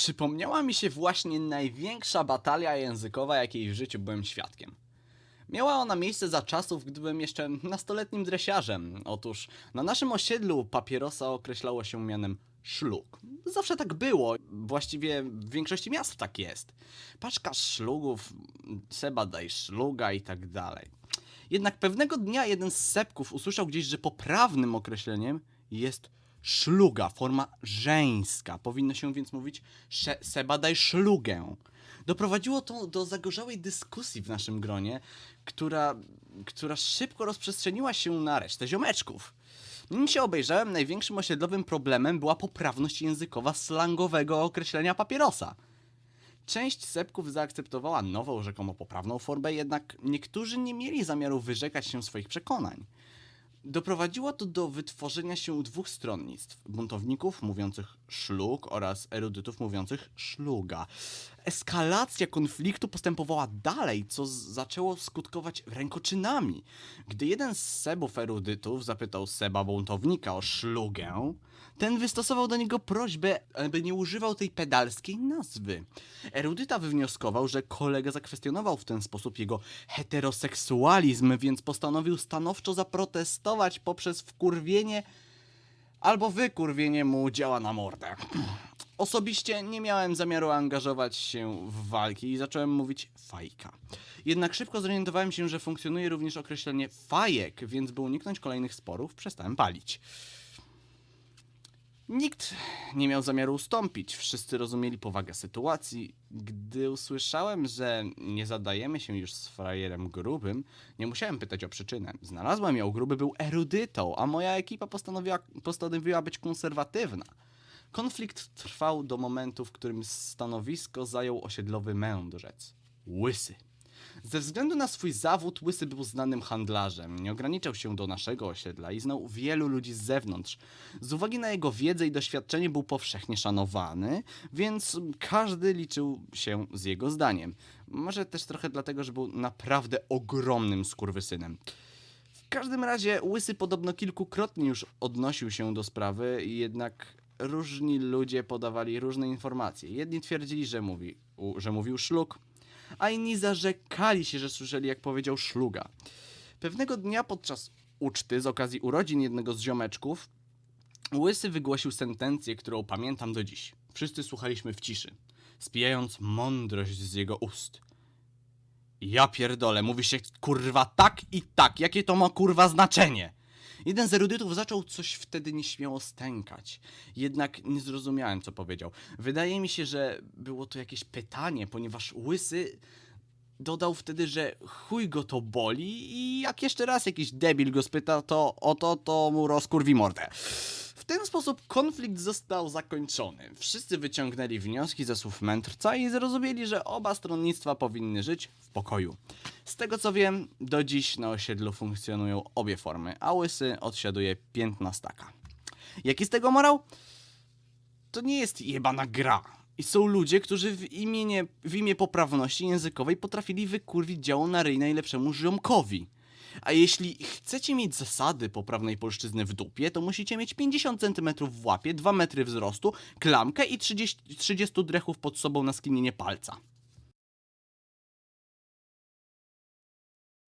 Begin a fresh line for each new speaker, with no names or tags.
Przypomniała mi się właśnie największa batalia językowa, jakiej w życiu byłem świadkiem. Miała ona miejsce za czasów, gdy byłem jeszcze nastoletnim dresiarzem. Otóż na naszym osiedlu papierosa określało się mianem szlug. Zawsze tak było, właściwie w większości miast tak jest. Paczka szlugów, Seba daj szluga i tak dalej. Jednak pewnego dnia jeden z sepków usłyszał gdzieś, że poprawnym określeniem jest szluga, forma żeńska. Powinno się więc mówić Seba daj szlugę. Doprowadziło to do zagorzałej dyskusji w naszym gronie, która, która szybko rozprzestrzeniła się na resztę ziomeczków. Nim się obejrzałem, największym osiedlowym problemem była poprawność językowa slangowego określenia papierosa. Część sepków zaakceptowała nową, rzekomo poprawną formę, jednak niektórzy nie mieli zamiaru wyrzekać się swoich przekonań. Doprowadziło to do wytworzenia się dwóch stronnictw: buntowników mówiących szlug oraz erudytów mówiących szluga. Eskalacja konfliktu postępowała dalej, co zaczęło skutkować rękoczynami. Gdy jeden z sebów erudytów zapytał seba buntownika o szlugę, ten wystosował do niego prośbę, aby nie używał tej pedalskiej nazwy. Erudyta wywnioskował, że kolega zakwestionował w ten sposób jego heteroseksualizm, więc postanowił stanowczo zaprotestować poprzez wkurwienie albo wykurwienie mu działa na mordę. Osobiście nie miałem zamiaru angażować się w walki i zacząłem mówić fajka. Jednak szybko zorientowałem się, że funkcjonuje również określenie fajek, więc by uniknąć kolejnych sporów, przestałem palić. Nikt nie miał zamiaru ustąpić, wszyscy rozumieli powagę sytuacji. Gdy usłyszałem, że nie zadajemy się już z frajerem grubym, nie musiałem pytać o przyczynę. Znalazłem ją, gruby był erudytą, a moja ekipa postanowiła, postanowiła być konserwatywna. Konflikt trwał do momentu, w którym stanowisko zajął osiedlowy mędrzec. Łysy. Ze względu na swój zawód, Łysy był znanym handlarzem. Nie ograniczał się do naszego osiedla i znał wielu ludzi z zewnątrz. Z uwagi na jego wiedzę i doświadczenie był powszechnie szanowany, więc każdy liczył się z jego zdaniem. Może też trochę dlatego, że był naprawdę ogromnym skurwysynem. W każdym razie Łysy podobno kilkukrotnie już odnosił się do sprawy, jednak różni ludzie podawali różne informacje. Jedni twierdzili, że, mówi, u, że mówił szlug, a inni zarzekali się, że słyszeli, jak powiedział szluga. Pewnego dnia podczas uczty z okazji urodzin jednego z ziomeczków, Łysy wygłosił sentencję, którą pamiętam do dziś. Wszyscy słuchaliśmy w ciszy, spijając mądrość z jego ust. Ja pierdolę, mówi się kurwa tak i tak. Jakie to ma kurwa znaczenie? Jeden z erudytów zaczął coś wtedy nieśmiało stękać. Jednak nie zrozumiałem, co powiedział. Wydaje mi się, że było to jakieś pytanie, ponieważ łysy dodał wtedy, że chuj go to boli i jak jeszcze raz jakiś debil go spyta, to o to, to mu rozkurwi mordę. Ten sposób konflikt został zakończony. Wszyscy wyciągnęli wnioski ze słów mędrca i zrozumieli, że oba stronnictwa powinny żyć w pokoju. Z tego co wiem, do dziś na osiedlu funkcjonują obie formy, a łysy odsiaduje piętnastaka. Jaki z tego morał? To nie jest jebana gra. I są ludzie, którzy w imię, w imię poprawności językowej potrafili wykurwić działo na ryj najlepszemu ziomkowi. A jeśli chcecie mieć zasady poprawnej polszczyzny w dupie, to musicie mieć 50 cm w łapie, 2 metry wzrostu, klamkę i 30, 30 drechów pod sobą na skinienie palca.